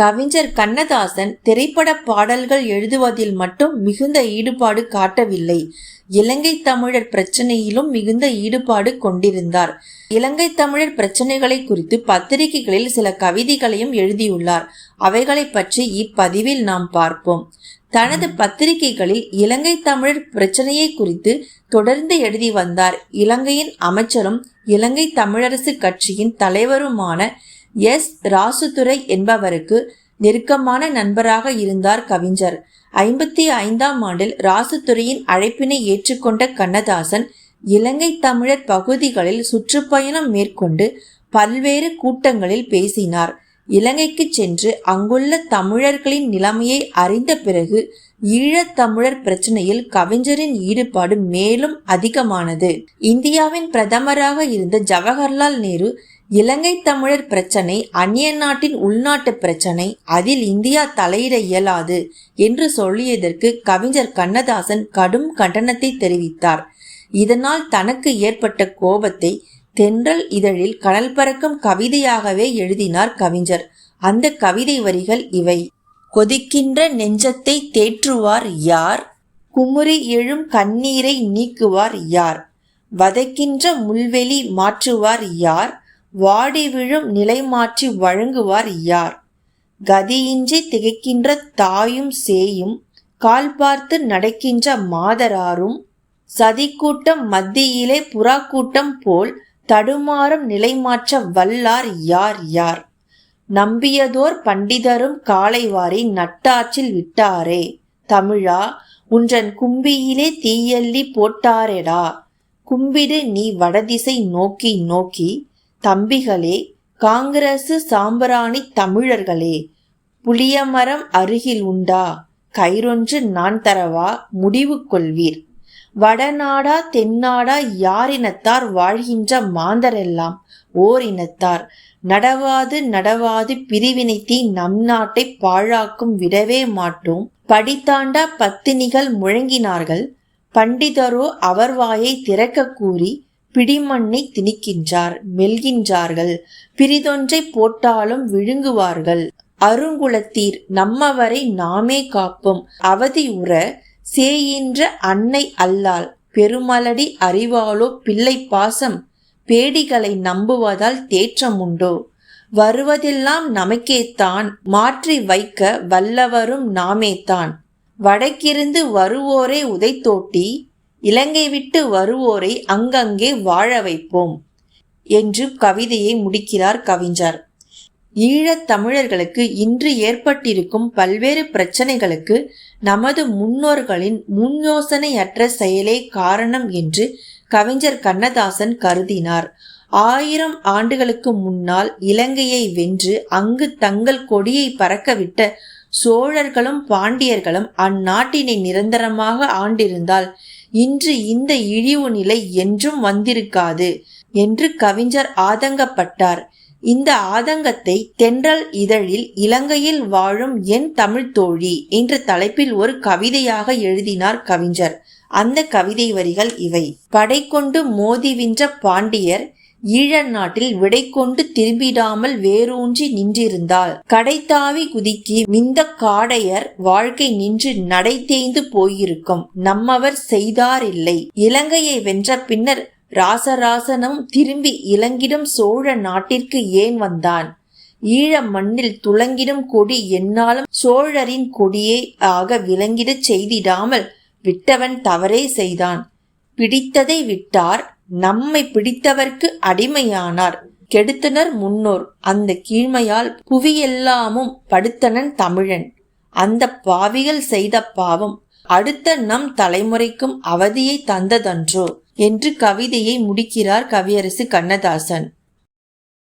கவிஞர் கண்ணதாசன் திரைப்பட பாடல்கள் எழுதுவதில் மட்டும் மிகுந்த ஈடுபாடு காட்டவில்லை. இலங்கை தமிழர் பிரச்சனையிலும் மிகுந்த ஈடுபாடு கொண்டிருந்தார். இலங்கை தமிழர் பிரச்சனைகளை குறித்து பத்திரிகைகளில் சில கவிதைகளையும் எழுதியுள்ளார். அவைகளை பற்றி இப்பதிவில் நாம் பார்ப்போம். தனது பத்திரிகைகளில் இலங்கை தமிழர் பிரச்சனையை குறித்து தொடர்ந்து எழுதி வந்தார். இலங்கையின் அமைச்சரும் இலங்கை தமிழரசு கட்சியின் தலைவருமான எஸ். ராசுதுரை என்பவருக்கு நெருக்கமான நண்பராக இருந்தார் கவிஞர். ஐம்பத்தி ஐந்தாம் ஆண்டில் ராசுதுரையின் அழைப்பினை ஏற்றுக்கொண்ட கண்ணதாசன் இலங்கை தமிழர் பகுதிகளில் சுற்றுப்பயணம் மேற்கொண்டு பல்வேறு கூட்டங்களில் பேசினார். இலங்கைக்கு சென்று அங்குள்ள தமிழர்களின் நிலைமையை அறிந்த பிறகு ஈழத்தமிழர் பிரச்சனையில் கவிஞரின் ஈடுபாடு மேலும் அதிகமானது. இந்தியாவின் பிரதமராக இருந்த ஜவஹர்லால் நேரு இலங்கை தமிழர் பிரச்சனை அந்நிய நாட்டின் உள்நாட்டு பிரச்சனை அதில் இந்தியா தலையிட இயலாது என்று சொல்லியதற்கு கவிஞர் கண்ணதாசன் கடும் கண்டனத்தை தெரிவித்தார். இதனால் தனக்கு ஏற்பட்ட கோபத்தை தென்றல் இதழில் கடல் பறக்கும் கவிதையாகவே எழுதினார் கவிஞர். அந்த கவிதை வரிகள் இவை. கொதிக்கின்ற நெஞ்சத்தை தேற்றுவார் யார்? குமுறி எழும் கண்ணீரை நீக்குவார் யார்? வதைக்கின்ற முள்வெளி மாற்றுவார் யார்? வாடி விழும் நிலை மாற்றி வழங்குவார் யார்? கதியின்றி திகைக்கின்ற தாயும் சேயும் கால் பார்த்து நடக்கின்ற மாதராரும் சதிக்கூட்டம் மத்தியிலே புறா கூட்டம் போல் தடுமாறும் நிலைமாற்ற வல்லார் யார் யார்? நம்பியதோர் பண்டிதரும் காலைவாரி நட்டாற்றில் விட்டாரே. தமிழா உன்றன் கும்பியிலே தீயல்லி போட்டாரேடா. கும்பிடு நீ வடதிசை நோக்கி நோக்கி தம்பிகளே காங்கிரசு சாம்பராணி தமிழர்களே புளியமரம் அருகில் உண்டா? கயிறொன்று நான் தரவா? முடிவு கொள்வீர். வடநாடா தென்னாடா யாரினத்தார் வாழ்கின்ற மாந்தரெல்லாம் ஓர் இனத்தார் நடவாது நடவாது தீ நம் நாட்டை பாழாக்கும் விடவே மாட்டோம். படித்தாண்டா பத்தினிகள் முழங்கினார்கள். பண்டிதரோ அவர் வாயை திறக்க கூறி பிடிமண்ணை திணிக்கின்றார் மெல்கின்றார்கள். பிரிதொன்றை போட்டாலும் விழுங்குவார்கள். அருங்குலத்தீர் நம்மவரை நாமே காப்போம். அவதி உற சேயின்ற அன்னை அல்லால் பெருமலடி அறிவாளோ பிள்ளை பாசம் பேடிகளை நம்புவதால் தேற்றமுண்டோ வருவதெல்லாம் நமக்கேத்தான் மாற்றி வைக்க வல்லவரும் நாமேத்தான். வடக்கிருந்து வருவோரே உதைத்தோட்டி இலங்கை விட்டு வருவோரை அங்கங்கே வாழ வைப்போம் என்று கவிதையை முடிக்கிறார் கவிஞர். ஈழத் தமிழர்களுக்கு இன்று ஏற்பட்டிருக்கும் பல்வேறு பிரச்சனைகளுக்கு நமது முன்னோர்களின் முன்யோசனையற்ற செயலே காரணம் என்று கவிஞர் கண்ணதாசன் கருதினார். ஆயிரம் ஆண்டுகளுக்கு முன்னால் இலங்கையை வென்று அங்கு தங்கள் கொடியை பறக்கவிட்ட சோழர்களும் பாண்டியர்களும் அந்நாட்டினை நிரந்தரமாக ஆண்டிருந்தால் இன்று இந்த இழிவு நிலை என்றும் வந்திருக்காது என்று கவிஞர் ஆதங்கப்பட்டார். இந்த ஆதங்கத்தை தென்றல் இதழில் இலங்கையில் வாழும் என் தமிழ் தோழி என்ற தலைப்பில் ஒரு கவிதையாக எழுதினார் கவிஞர். அந்த கவிதை வரிகள் இவை. படை கொண்டு மோதிவின்ற பாண்டியர் ஈழ நாட்டில் விடை கொண்டு திரும்பிடாமல் வேரூன்றி நின்றிருந்தாள். கடைத்தாவி குதிக்கி மிந்த காடையர் வாழ்க்கை நின்று நடை தேய்ந்து போயிருக்கும். நம்மவர் செய்தாரில்லை இலங்கையை வென்ற பின்னர் ராசராசனும் திரும்பி இலங்கிடும் சோழ நாட்டிற்கு ஏன் வந்தான்? ஈழ மண்ணில் துளங்கிடும் கொடி என்னாலும் சோழரின் கொடியே ஆக விளங்கிடச் செய்திடாமல் விட்டவன் தவறே செய்தான். பிடித்ததை விட்டார் நம்மை பிடித்தவர்க்கு அடிமையானார். கெடுத்தனர் முன்னோர். அந்த கீழ்மையால் புவியெல்லாமும் படுத்தனன் தமிழன். அந்த பாவிகள் செய்த பாவம் அடுத்த நம் தலைமுறைக்கும் அவதியை தந்ததன்றோ? என்று கவிதையை முடிக்கிறார் கவியரசு கண்ணதாசன்.